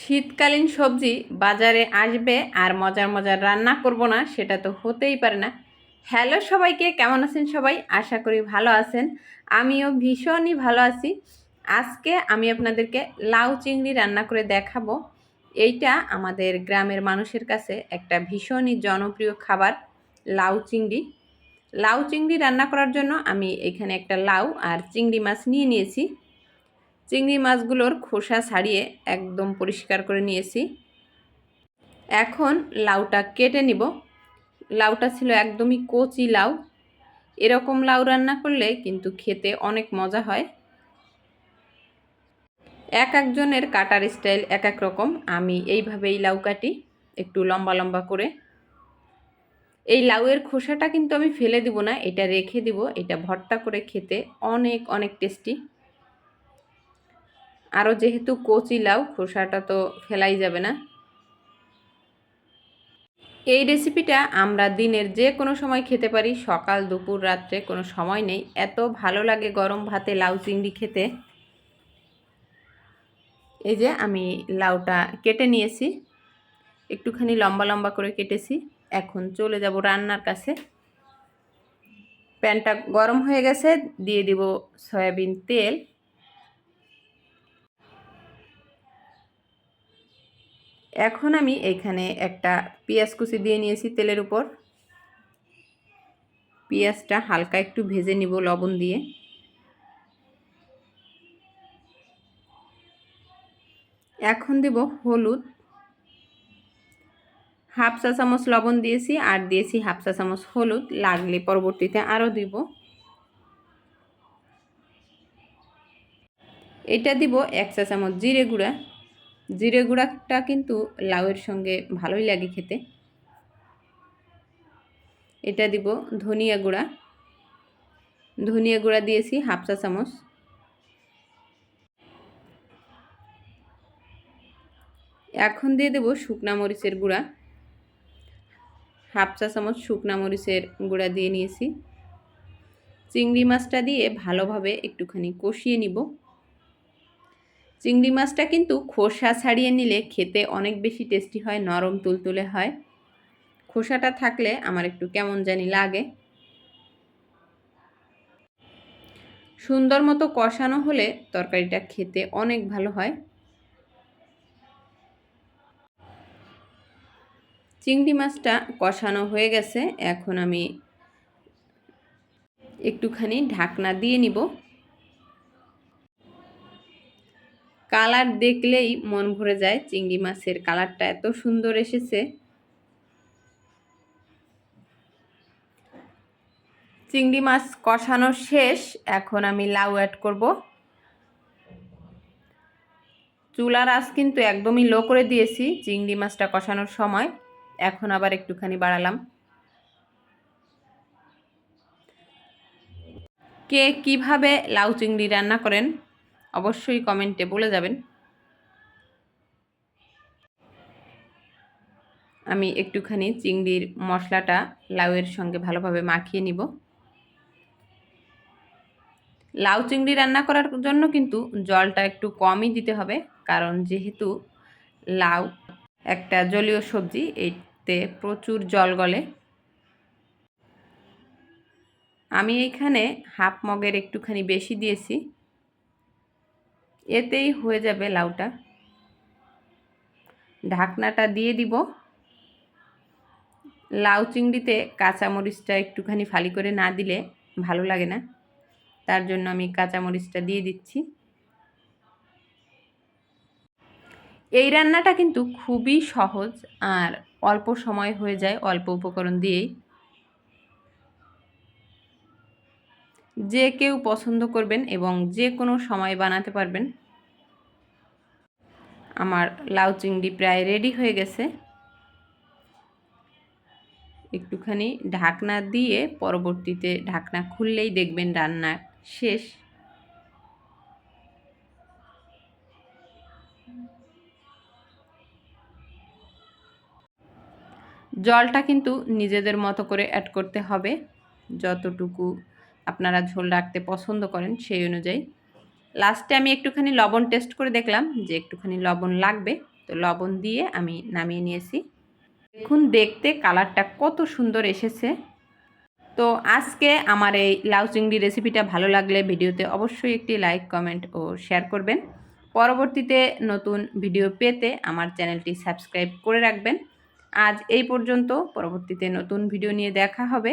শীতকালীন সবজি বাজারে আসবে আর মজার মজার রান্না করব না, সেটা তো হতেই পারে না। হ্যালো সবাইকে, কেমন আছেন সবাই? আশা করি ভালো আছেন। আমিও ভীষণই ভালো আছি। আজকে আমি আপনাদেরকে লাউ চিংড়ি রান্না করে দেখাবো। এইটা আমাদের গ্রামের মানুষের কাছে একটা ভীষণই জনপ্রিয় খাবার, লাউ চিংড়ি। লাউ চিংড়ি রান্না করার জন্য আমি এখানে একটা লাউ আর চিংড়ি মাছ নিয়ে নিয়েছি। চিংড়ি মাছগুলোর খোসা ছাড়িয়ে একদম পরিষ্কার করে নিয়েছি। এখন লাউটা কেটে নিব। লাউটা ছিল একদমই কচি লাউ। এরকম লাউ রান্না করলে কিন্তু খেতে অনেক মজা হয়। এক একজনের কাটার স্টাইল এক এক রকম। আমি এইভাবেই লাউ কাটি, একটু লম্বা লম্বা করে। এই লাউয়ের খোসাটা কিন্তু আমি ফেলে দিব না, এটা রেখে দিব। এটা ভর্তা করে খেতে অনেক অনেক টেস্টি। আরও যেহেতু কচি লাউ, খোসাটা তো ফেলাই যাবে না। এই রেসিপিটা আমরা দিনের যে কোনো সময় খেতে পারি, সকাল, দুপুর, রাত্রে কোনো সময় নেই। এত ভালো লাগে গরম ভাতে লাউ চিংড়ি খেতে। এই যে আমি লাউটা কেটে নিয়েছি। একটুখানি লম্বা লম্বা করে কেটেছি। এখন চলে যাব রান্নার কাছে। প্যানটা গরম হয়ে গেছে, দিয়ে দিব সয়াবিন তেল। এখন আমি এখানে একটা পেঁয়াজ কুচি দিয়ে নিয়েছি তেলের উপর। পেঁয়াজটা হালকা একটু ভেজে নিব লবণ দিয়ে। এখন দেব হলুদ। হাফ চা চামচ লবণ দিয়েছি আর দিয়েছি হাফ চা চামচ হলুদ। লাগলে পরবর্তীতে আরও দিব। এটা দিব এক চা চামচ জিরে গুঁড়া। জিরে গুঁড়াটা কিন্তু লাউয়ের সঙ্গে ভালোই লাগে খেতে। এটা দিব ধনিয়া গুঁড়া। ধনিয়া গুঁড়া দিয়েছি হাফ চা চামচ। এখন দিয়ে দেব শুকনা মরিচের গুঁড়া। হাফ চা চামচ শুকনা মরিচের গুঁড়া দিয়ে নিয়েছি। চিংড়ি মাছটা দিয়ে ভালোভাবে একটুখানি কষিয়ে নিব। চিংড়ি মাছটা কিন্তু খোসা ছাড়িয়ে নিলে খেতে অনেক বেশি টেস্টি হয়, নরম তুলতুলে হয়। খোসাটা থাকলে আমার একটু কেমন জানি লাগে। সুন্দর মতো কষানো হলে তরকারিটা খেতে অনেক ভালো হয়। চিংড়ি মাছটা কষানো হয়ে গেছে, এখন আমি একটুখানি ঢাকনা দিয়ে নিব। কালার দেখলেই মন ভরে যায় চিংড়ি মাছের কালারটা এত সুন্দর এসেছে। চিংড়ি মাছ কষানো শেষ, এখন আমি লাউ অ্যাড করব। চুলার আঁচ কিন্তু একদমই লো করে দিয়েছি চিংড়ি মাছটা কষানোর সময়, এখন আবার একটুখানি বাড়ালাম। কে কীভাবে লাউ চিংড়ি রান্না করেন অবশ্যই কমেন্টে বলে যাবেন। আমি একটুখানি চিংড়ির মশলাটা লাউয়ের সঙ্গে ভালোভাবে মাখিয়ে নিব। লাউ চিংড়ি রান্না করার জন্য কিন্তু জলটা একটু কমই দিতে হবে, কারণ যেহেতু লাউ একটা জলীয় সবজি, এতে প্রচুর জল গলে। আমি এইখানে হাফ মগের একটুখানি বেশি দিয়েছি। এতেই হয়ে যাবে লাউটা। ঢাকনাটা দিয়ে দিব। লাউ চিংড়িতে কাঁচামরিচটা একটুখানি ফালি করে না দিলে ভালো লাগে না। তার জন্য আমি কাঁচামরিচটা দিয়ে দিচ্ছি। এই রান্নাটা কিন্তু খুবই সহজ আর অল্প সময় হয়ে যায় অল্প উপকরণ দিয়েই। যে কেউ পছন্দ করবেন এবং যে কোনো সময় বানাতে পারবেন। আমার লাউ চিংড়ি প্রায় রেডি হয়ে গেছে। একটুখানি ঢাকনা দিয়ে পরবর্তীতে ঢাকনা খুললেই দেখবেন রান্না শেষ। জলটা কিন্তু নিজেদের মতো করে অ্যাড করতে হবে। যতটুকু আপনারা ঝোল রাখতে পছন্দ করেন সেই অনুযায়ী। লাস্টে আমি একটুখানি লবণ টেস্ট করে দেখলাম যে একটুখানি লবণ লাগবে। তো লবণ দিয়ে আমি নামিয়ে নিয়েছি। দেখুন, দেখতে কালারটা কত সুন্দর এসেছে। তো আজকে আমার এই লাউ চিংড়ি রেসিপিটা ভালো লাগলে ভিডিওতে অবশ্যই একটি লাইক কমেন্ট ও শেয়ার করবেন। পরবর্তীতে নতুন ভিডিও পেতে আমার চ্যানেলটি সাবস্ক্রাইব করে রাখবেন। আজ এই পর্যন্ত, পরবর্তীতে নতুন ভিডিও নিয়ে দেখা হবে।